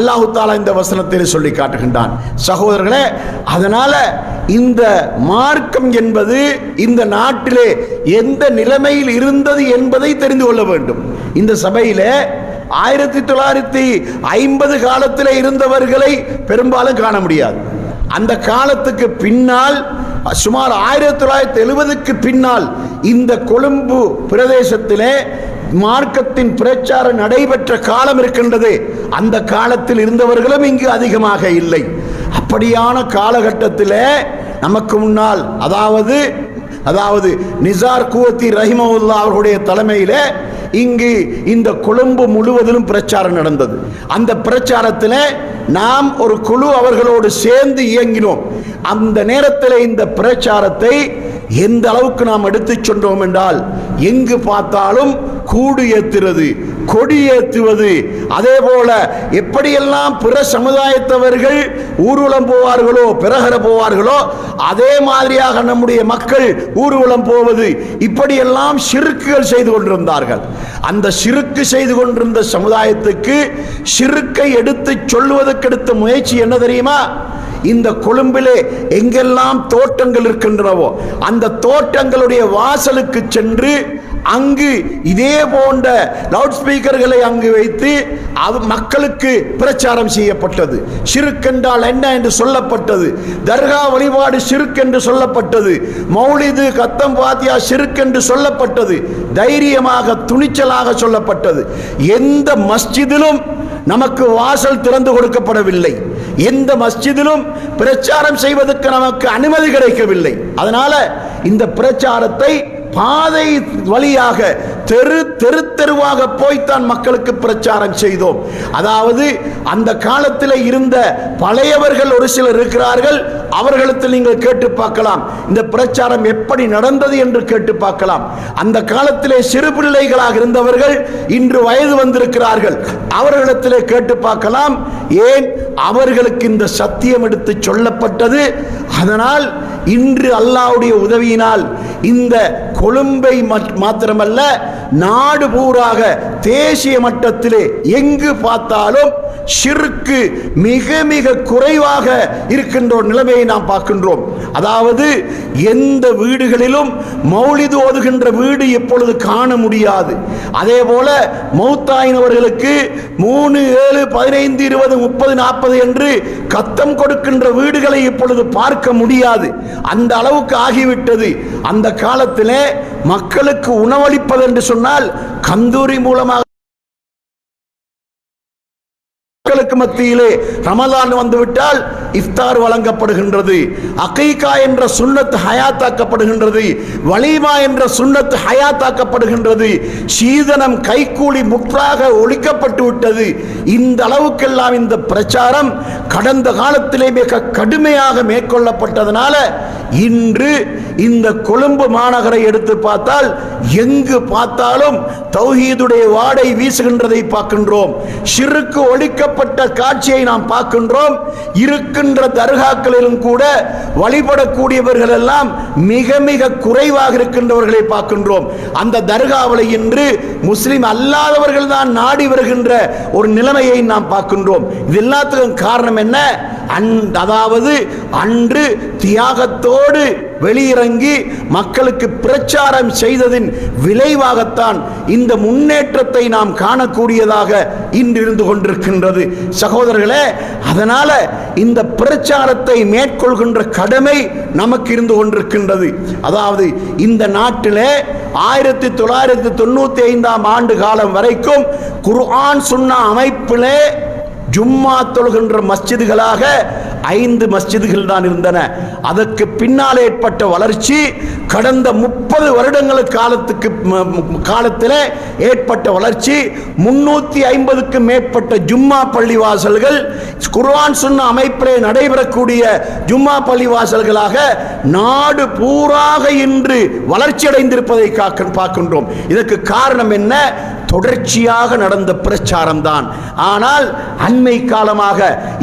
அல்லாஹு தாலா இந்த வசனத்தில் சொல்லி காட்டுகின்றான். சகோதரர்களே அதனால இந்த மார்க்கம் என்பது இந்த நாட்டிலே எந்த நிலைமையில் இருந்தது என்பதை தெரிந்து கொள்ள வேண்டும். இந்த சபையிலே ஆயிரத்தி தொள்ளாயிரத்தி ஐம்பது காலத்தில் இருந்தவர்களை பெரும்பாலும் காண முடியாது. அந்த காலத்துக்கு பின்னால் சுமார் ஆயிரத்தி தொள்ளாயிரத்தி எழுபதுக்கு பின்னால் இந்த கொழும்பு பிரதேசத்திலே மார்க்கத்தின் பிரச்சாரம் நடைபெற்ற காலம் இருக்கின்றது. அந்த காலத்தில் இருந்தவர்களும் இங்கு அதிகமாக இல்லை. அப்படியான காலகட்டத்தில் நமக்கு முன்னால் அதாவது அதாவது நிசார் குவத்தி ரஹிமவுல்லா அவர்களுடைய தலைமையில் இங்கு இந்த கொழும்பு முழுவதிலும் பிரச்சாரம் நடந்தது. அந்த பிரச்சாரத்தில் நாம் ஒரு குழு அவர்களோடு சேர்ந்து இயங்கினோம். அந்த நேரத்தில் இந்த பிரச்சாரத்தை எந்த அளவுக்கு நாம் எடுத்து சென்றோம் என்றால் எங்கு பார்த்தாலும் கூடு ஏத்துறது கொடி ஏற்றுவது அதே போல எப்படியெல்லாம் பிற சமுதாயத்தவர்கள் ஊர்வலம் போவார்களோ பிறகர போவார்களோ அதே மாதிரியாக நம்முடைய மக்கள் ஊர்வலம் போவது இப்படியெல்லாம் சிறுக்குகள் செய்து கொண்டிருந்தார்கள். அந்த சிறுக்கு செய்து கொண்டிருந்த சமுதாயத்துக்கு சிறுக்கை எடுத்து சொல்வதற்கெடுத்த எடுத்த முயற்சி என்ன தெரியுமா? இந்த கொழும்பிலே எங்கெல்லாம் தோட்டங்கள் இருக்கின்றனவோ அந்த தோட்டங்களுடைய வாசலுக்கு சென்று அங்கு இதே போன்ற லவுட் ஸ்பீக்கர்களை அங்கு வைத்து அது மக்களுக்கு பிரச்சாரம் செய்யப்பட்டது. சிறுக்கென்றால் என்ன என்று சொல்லப்பட்டது. தர்கா வழிபாடு சிறுக்கென்று சொல்லப்பட்டது. மௌலிது கத்தம் பாத்தியா சிறுக்கென்று சொல்லப்பட்டது. தைரியமாக துணிச்சலாக சொல்லப்பட்டது. எந்த மஸ்ஜிதிலும் நமக்கு வாசல் திறந்து கொடுக்கப்படவில்லை. எந்த மஸ்ஜிதிலும் பிரச்சாரம் செய்வதற்கு நமக்கு அனுமதி கிடைக்கவில்லை. அதனால இந்த பிரச்சாரத்தை பாதை வழியாக தெரு தெரு தெருவாக போய்த்தான் மக்களுக்கு பிரச்சாரம் செய்தோம். அதாவது அந்த காலத்தில் இருந்த பழையவர்கள் ஒரு சிலர் இருக்கிறார்கள் அவர்களிடத்தில் நீங்கள் கேட்டு பார்க்கலாம். இந்த பிரச்சாரம் எப்படி நடந்தது என்று கேட்டு பார்க்கலாம். அந்த காலத்திலே சிறு பிள்ளைகளாக இருந்தவர்கள் இன்று வயது வந்திருக்கிறார்கள். அவர்களிடத்திலே கேட்டு பார்க்கலாம். ஏன் அவர்களுக்கு இந்த சத்தியம் எடுத்து சொல்லப்பட்டது. அதனால் இன்று அல்லாவுடைய உதவியினால் இந்த கொழும்பை மாத்திரமல்ல நாடு பூராக தேசிய மட்டத்திலே எங்கு பார்த்தாலும் ஷிர்க்கு மிக மிக குறைவாக இருக்கின்ற ஒரு நிலைமையை நாம் பார்க்கின்றோம். அதாவது எந்த வீடுகளிலும் மௌலிது ஓதுகின்ற வீடு எப்பொழுது காண முடியாது. அதே போல மௌத்தாயினவர்களுக்கு மூணு ஏழு பதினைந்து இருபது முப்பது நாற்பது என்று கத்தம் கொடுக்கின்ற வீடுகளை இப்பொழுது பார்க்க முடியாது. அந்த அளவுக்கு ஆகிவிட்டது. அந்த காலத்திலே மக்களுக்கு உணவளிப்பது என்று சொன்னால் கந்தூரி மூலமாக மக்களுக்கு மத்தியிலே ரமலான் வந்துவிட்டால் இஃப்தார் வழங்கப்படுகின்றது. அகைகா என்ற சுண்ணத்து ஹயாத்தாக்கப்படுகின்றது. வலிமா என்ற சுண்ணத்து ஹயாத்தாக்கப்படுகின்றது. சீதனம் கைக்கூலி முற்றாக ஒழிக்கப்பட்டு விட்டது. இந்த அளவுக்கெல்லாம் இந்த பிரச்சாரம் கடந்த காலத்திலே மிக கடுமையாக மேற்கொள்ளப்பட்டதனால இன்று இந்த கொழும்பு மாநகரை எடுத்து பார்த்தால் எங்கு பார்த்தாலும் தௌஹீதுடைய வாடை வீசுகின்றதை பார்க்கின்றோம். சிறுக்கு ஒழிக்கப்பட்ட காட்சியை நாம் பார்க்கின்றோம். இருக்கின்ற தர்காக்களிலும் கூட வழிபடக்கூடியவர்கள் எல்லாம் மிக மிக குறைவாக இருக்கின்றவர்களை பார்க்கின்றோம். அந்த தர்காவளை இன்று முஸ்லிம் அல்லாதவர்கள் தான் நாடி வருகின்ற ஒரு நிலைமையை நாம் பார்க்கின்றோம். இது எல்லாத்துக்கும் காரணம் என்ன? அன் அதாவது அன்று தியாகத்தோடு வெளியிறங்கி மக்களுக்கு பிரச்சாரம் செய்ததின் விளைவாகத்தான் இந்த முன்னேற்றத்தை நாம் காணக்கூடியதாக இன்று இருந்து கொண்டிருக்கின்றது. சகோதரர்களே அதனால இந்த பிரச்சாரத்தை மேற்கொள்கின்ற கடமை நமக்கு இருந்து கொண்டிருக்கின்றது. அதாவது இந்த நாட்டிலே ஆயிரத்தி தொள்ளாயிரத்தி தொண்ணூத்தி ஐந்தாம் ஆண்டு காலம் வரைக்கும் குர்ஆன் சுன்னா அமைப்பிலே ஜும்மா தொழுகின்ற மஸ்ஜிதுகளாக ஐந்து மஸ்ஜிதுகள் தான் இருந்தன. அதற்கு பின்னால் ஏற்பட்ட வளர்ச்சி கடந்த முப்பது வருடங்கள் காலத்துக்கு காலத்தில் ஏற்பட்ட வளர்ச்சி முன்னூற்றி ஐம்பதுக்கும் மேற்பட்ட ஜும்மா பள்ளிவாசல்கள் குர்ஆன் சொன்ன அமைப்பிலே நடைபெறக்கூடிய ஜும்மா பள்ளிவாசல்களாக நாடு பூராக இன்று வளர்ச்சி அடைந்திருப்பதை காக்க- பார்க்கின்றோம். இதற்கு காரணம் என்ன? தொடர்ச்சியாக நடந்த பிரச்சாரம் தான் ஆனால் அண்மை காலமாக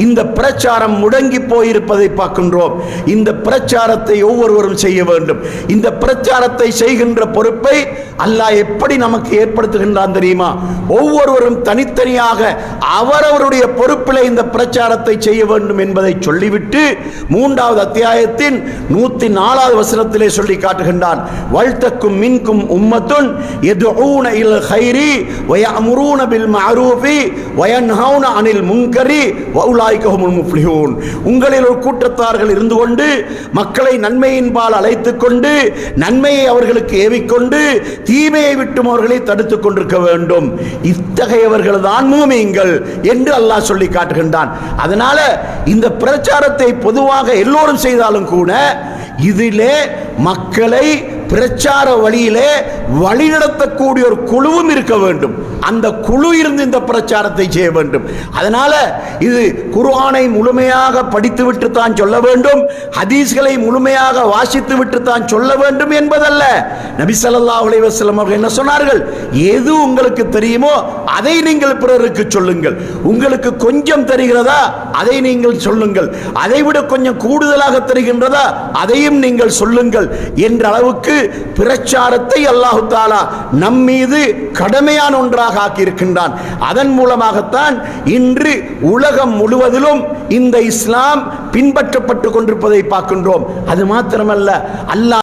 இந்த பிரச்சாரம் முடங்கி போயிருப்பதை பார்க்கின்றோம். இந்த பிரச்சாரத்தை ஒவ்வொருவரும் செய்ய வேண்டும். இந்த பிரச்சாரத்தை செய்கின்ற பொறுப்பை அல்லாஹ் எப்படி நமக்கு ஏற்படுத்துகின்றான் தெரியுமா? ஒவ்வொருவரும் தனித்தனியாக அவரவருடைய பொறுப்பில் இந்த பிரச்சாரத்தை செய்ய வேண்டும் என்பதை சொல்லிவிட்டு மூன்றாவது அத்தியாயத்தின் நூத்தி நாலாவது வசனத்திலே சொல்லி காட்டுகின்றான். வல்தக்கும் மின்கும் உம்மத்துன் எதுஊன இல் ஹைரி வயமுரூன பில் மஅரூஃபி வயன்ஹவுன அனில் முங்கரி வஉலாய்கஹுமுல் முஃப்லிஹூன் உங்களில் ஒரு கூட்டத்தார்கள் இருந்து கொண்டு மக்களை நன்மையின்பால் அழைத்து கொண்டு நன்மையை அவர்களுக்கு ஏவிக்கொண்டு தீமையை விட்டும் அவர்களை தடுத்துக் கொண்டிருக்க வேண்டும். இத்தகையவர்கள் தான் மூமிங்கள் என்று அல்லாஹ் சொல்லி காட்டுகின்றான். அதனால இந்த பிரச்சாரத்தை பொதுவாக எல்லோரும் செய்தாலும் கூட இதிலே மக்களை பிரச்சார வழியிலே வழிநடத்தக்கூடிய ஒரு குழுவும் இருக்க வேண்டும். அந்த குழு இருந்து இந்த பிரச்சாரத்தை செய்ய வேண்டும். அதனால இது குர்ஆனை முழுமையாக படித்துவிட்டு தான் சொல்ல வேண்டும். ஹதீஸ்களை முழுமையாக வாசித்து விட்டு தான் சொல்ல வேண்டும் என்பதல்ல. நபி சல்லா அலைஹி அவர்கள் என்ன சொன்னார்கள்? எது உங்களுக்கு தெரியுமோ அதை நீங்கள் பிறருக்கு சொல்லுங்கள். உங்களுக்கு கொஞ்சம் தெரிகிறதா அதை நீங்கள் சொல்லுங்கள். அதை விட கொஞ்சம் கூடுதலாக தெரிகின்றதா அதையும் நீங்கள் சொல்லுங்கள். என்ற அளவுக்கு பிரச்சாரத்தை அல்லாஹு தாலா நம் மீது கடமையான ஒன்றாக ஆக்கியிருக்கின்றான். அதன் மூலமாகத்தான் இன்று உலகம் முழுவதிலும் இந்த இஸ்லாம் பின்பற்றப்பட்டு கொண்டிருப்பதை பார்க்கின்றோம். அது மாத்திரமல்ல அல்லாஹ்